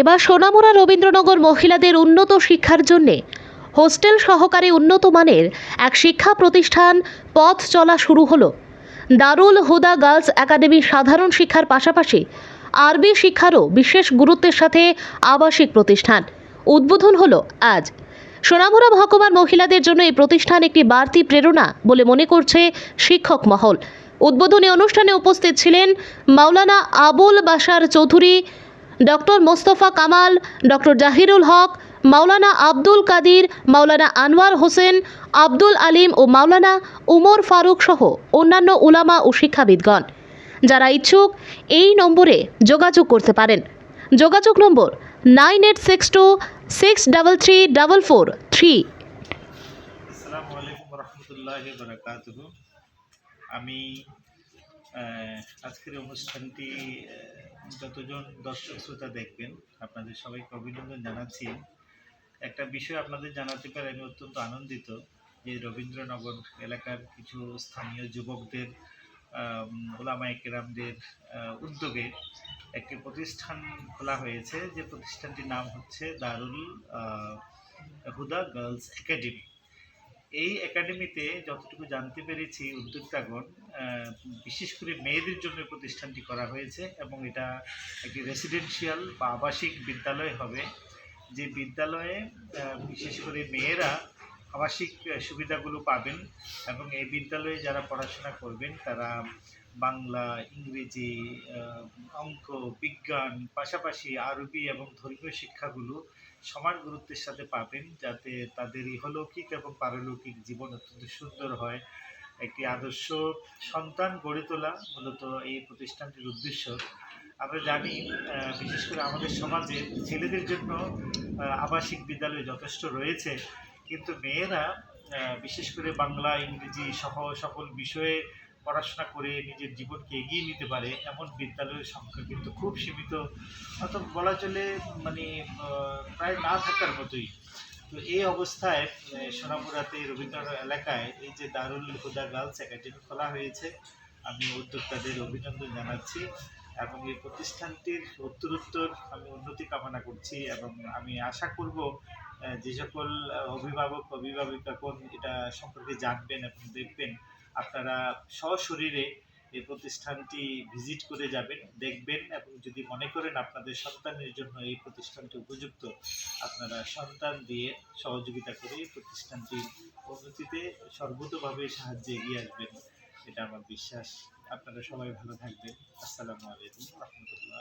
এবার সোনামুড়া রবীন্দ্রনগর মহিলাদের উন্নত শিক্ষার জন্যে হোস্টেল সহকারে উন্নত মানের এক শিক্ষা প্রতিষ্ঠান পথ চলা শুরু হলো। দারুল হুদা গার্লস একাডেমি সাধারণ শিক্ষার পাশাপাশি আরবি শিক্ষারও বিশেষ গুরুত্বের সাথে আবাসিক প্রতিষ্ঠান। উদ্বোধন হলো আজ। সোনামুড়া মহকুমার মহিলাদের জন্য এই প্রতিষ্ঠান একটি বাড়তি প্রেরণা বলে মনে করছে শিক্ষক মহল। উদ্বোধনী অনুষ্ঠানে উপস্থিত ছিলেন মাওলানা আবুল বাশার চৌধুরী ডক্টর মোস্তফা কামাল, ডক্টর জাহিরুল হক, মাওলানা আব্দুল কাদির, মাওলানা আনোয়ার হোসেন, আব্দুল আলিম ও মাওলানা উমর ফারুক সহ অন্যান্য উলামা ও শিক্ষাবিদগণ। যারা ইচ্ছুক এই নম্বরে যোগাযোগ করতে পারেন। যোগাযোগ number nine eight six two six double three double four three. আমি আজকের অনুষ্ঠানটি যতজন দর্শক শ্রোতা দেখবেন, আপনাদের সবাইকে অভিনন্দন জানাচ্ছি। একটা বিষয় আপনাদের জানাতে পারে, আমি অত্যন্ত আনন্দিত যে রবীন্দ্রনগর এলাকার কিছু স্থানীয় যুবকদের ওলামা একরামদের উদ্যোগে একটি প্রতিষ্ঠান খোলা হয়েছে। যে প্রতিষ্ঠানটির নাম হচ্ছে দারুল হুদা গার্লস একাডেমি। এই একাডেমিতে যতটুকু জানতে পেরেছি উদ্যোক্তাগণ বিশেষ করে মেয়েদের জন্য প্রতিষ্ঠানটি করা হয়েছে এবং এটা একটি রেসিডেন্সিয়াল বা আবাসিক বিদ্যালয় হবে। যে বিদ্যালয়ে বিশেষ করে মেয়েরা আবাসিক সুবিধাগুলো পাবেন এবং এই বিদ্যালয়ে যারা পড়াশোনা করবেন, তারা বাংলা, ইংরেজি অঙ্ক, বিজ্ঞান, পাশাপাশি আরবি এবং ধর্মীয় শিক্ষাগুলো সমান গুরুত্বের সাথে পাবেন, যাতে তাদের ইহলৌকিক এবং পারলৌকিক জীবন অত্যন্ত সুন্দর হয়। একটি আদর্শ সন্তান গড়ে তোলা মূলত এই প্রতিষ্ঠানটির উদ্দেশ্য। আমরা জানি বিশেষ করে আমাদের সমাজে ছেলেদের জন্য আবাসিক বিদ্যালয় যথেষ্ট রয়েছে, কিন্তু মেয়েরা বিশেষ করে বাংলা, ইংরেজি সহ সকল বিষয়ে পড়াশোনা করে নিজের জীবনকে এগিয়ে নিতে পারে এমন বিদ্যালয়ের সংখ্যা কিন্তু খুব সীমিত। অথবা বলা চলে মানে প্রায় না থাকার মতোই। তো এই অবস্থায় সোনাপুরাতে রবীন্দ্রনাথ এলাকায় এই যে দারুল হুদা গার্লস একাডেমি খোলা হয়েছে। আমি উদ্যোক্তাদের অভিনন্দন জানাচ্ছি এবং এই প্রতিষ্ঠানটির উত্তরোত্তর আমি উন্নতি কামনা করছি এবং আমি আশা করব যে সকল অভিভাবক অভিভাবিকাগণ এটা সম্পর্কে জানবেন এবং দেখবেন। আপনারা সশরীরে এই প্রতিষ্ঠানটি ভিজিট করে যাবেন, দেখবেন এবং যদি মনে করেন আপনাদের সন্তানের জন্য এই প্রতিষ্ঠানটি উপযুক্ত, আপনারা সন্তান দিয়ে সহযোগিতা করে এই প্রতিষ্ঠানটির উন্নতিতে সর্বতভাবে সাহায্যে এগিয়ে আসবেন, এটা আমার বিশ্বাস। আপনারা সবাই ভালো থাকবেন। আসসালামু আলাইকুম। রহমতুল্লাহ